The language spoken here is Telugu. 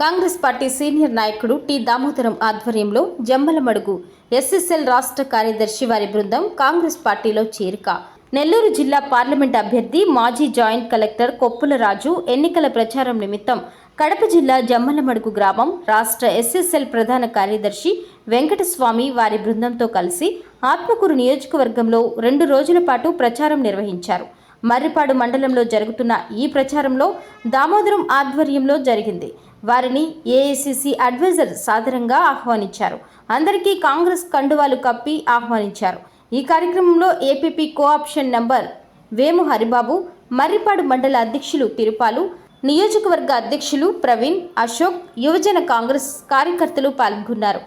కాంగ్రెస్ పార్టీ సీనియర్ నాయకుడు టి దామోదరం ఆధ్వర్యంలో జమ్మలమడుగు ఎస్ఎస్ఎల్ రాష్ట్ర కార్యదర్శి వారి బృందం కాంగ్రెస్ పార్టీలో చేరిక. నెల్లూరు జిల్లా పార్లమెంట్ అభ్యర్థి మాజీ జాయింట్ కలెక్టర్ కొప్పుల రాజు ఎన్నికల ప్రచారం నిమిత్తం కడప జిల్లా జమ్మలమడుగు గ్రామం రాష్ట్ర ఎస్ఎస్ఎల్ ప్రధాన కార్యదర్శి వెంకటస్వామి వారి బృందంతో కలిసి ఆత్మకూరు నియోజకవర్గంలో రెండు రోజుల పాటు ప్రచారం నిర్వహించారు. మర్రిపాడు మండలంలో జరుగుతున్న ఈ ప్రచారంలో దామోదరం ఆధ్వర్యంలో జరిగింది. వారిని ఏఐసిసి అడ్వైజర్ సాదరంగా ఆహ్వానించారు. అందరికీ కాంగ్రెస్ కండువాలు కప్పి ఆహ్వానించారు. ఈ కార్యక్రమంలో APP co-option number Vemu Haribabu Marripadu మండల అధ్యక్షులు తిరుపాలు నియోజకవర్గ అధ్యక్షులు ప్రవీణ్ అశోక్ యువజన కాంగ్రెస్ కార్యకర్తలు పాల్గొన్నారు.